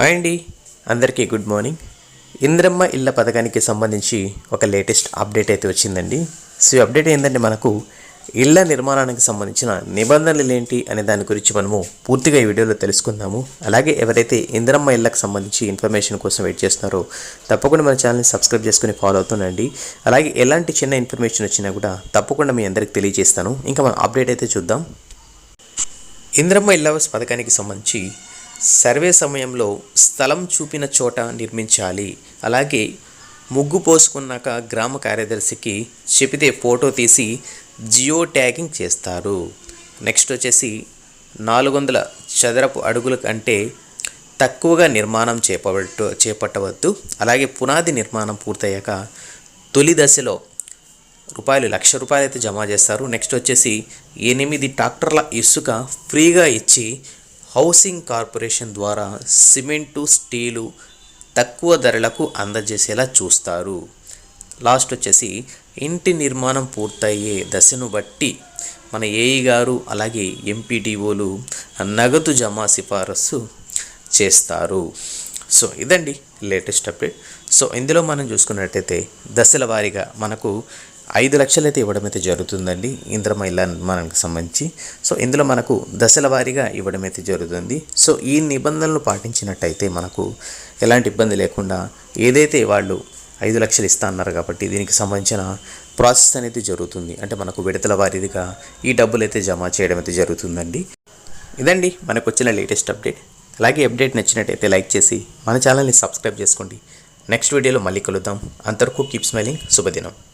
Hi అండి. అందరికీ good morning. Indiramma ఇళ్ళ పథకానికి సంబంధించి ఒక లేటెస్ట్ అప్డేట్ అయితే వచ్చిందండి. సో ఈ అప్డేట్ ఏంటంటే మనకు ఇళ్ళ నిర్మాణానికి సంబంధించిన నిబంధనలు ఏంటి అనే దాని గురించి మనము పూర్తిగా ఈ వీడియోలో తెలుసుకుందాము. అలాగే ఎవరైతే ఇంద్రమ్మ ఇళ్ళకి సంబంధించి ఇన్ఫర్మేషన్ కోసం వెయిట్ చేస్తున్నారో తప్పకుండా మన ఛానల్ని సబ్స్క్రైబ్ చేసుకుని ఫాలో అవుతుండండి. అలాగే ఎలాంటి చిన్న ఇన్ఫర్మేషన్ వచ్చినా కూడా తప్పకుండా మీ అందరికి తెలియజేస్తాను. ఇంకా మనం అప్డేట్ అయితే చూద్దాం. ఇంద్రమ్మ ఇల్లవస్ పథకానికి సంబంధించి సర్వే సమయంలో స్థలం చూపిన చోట నిర్మించాలి. అలాగే ముగ్గు పోసుకున్నాక గ్రామ కార్యదర్శికి చెబితే ఫోటో తీసి జియో ట్యాగింగ్ చేస్తారు. నెక్స్ట్ వచ్చేసి నాలుగు వందల చదరపు అడుగుల కంటే తక్కువగా నిర్మాణం చేపట్టు చేపట్టవద్దు. అలాగే పునాది నిర్మాణం పూర్తయ్యాక తొలి దశలో రూపాయలు లక్ష రూపాయలు అయితే జమ చేస్తారు. నెక్స్ట్ వచ్చేసి ఎనిమిది ట్రాక్టర్ల ఇసుక ఫ్రీగా ఇచ్చి హౌసింగ్ కార్పొరేషన్ ద్వారా సిమెంటు స్టీలు తక్కువ ధరలకు అందజేసేలా చూస్తారు. లాస్ట్ వచ్చేసి ఇంటి నిర్మాణం పూర్తయ్యే దశను బట్టి మన ఏఈ గారు అలాగే ఎంపీడీఓలు నగదు జమా సిఫారసు చేస్తారు. సో ఇదండి లేటెస్ట్ అప్డేట్. సో ఇందులో మనం చూసుకున్నట్టయితే దశల వారీగా మనకు ఐదు లక్షలు అయితే ఇవ్వడం అయితే జరుగుతుందండి. ఇంద్రమ ఇళ్ళ నిర్మాణానికి సంబంధించి. సో ఇందులో మనకు దశల వారీగా ఇవ్వడం అయితే జరుగుతుంది. సో ఈ నిబంధనలు పాటించినట్టయితే మనకు ఎలాంటి ఇబ్బంది లేకుండా ఏదైతే వాళ్ళు ఐదు లక్షలు ఇస్తా అన్నారు కాబట్టి దీనికి సంబంధించిన ప్రాసెస్ అనేది జరుగుతుంది. అంటే మనకు విడతల వారీగా ఈ డబ్బులు అయితే జమ చేయడం అయితే జరుగుతుందండి. ఇదండి మనకు వచ్చిన లేటెస్ట్ అప్డేట్. అలాగే అప్డేట్ నచ్చినట్టయితే లైక్ చేసి మన ఛానల్ని సబ్స్క్రైబ్ చేసుకోండి. నెక్స్ట్ వీడియోలో మళ్ళీ కలుద్దాం. అంతవరకు కీప్ స్మైలింగ్. శుభదినం.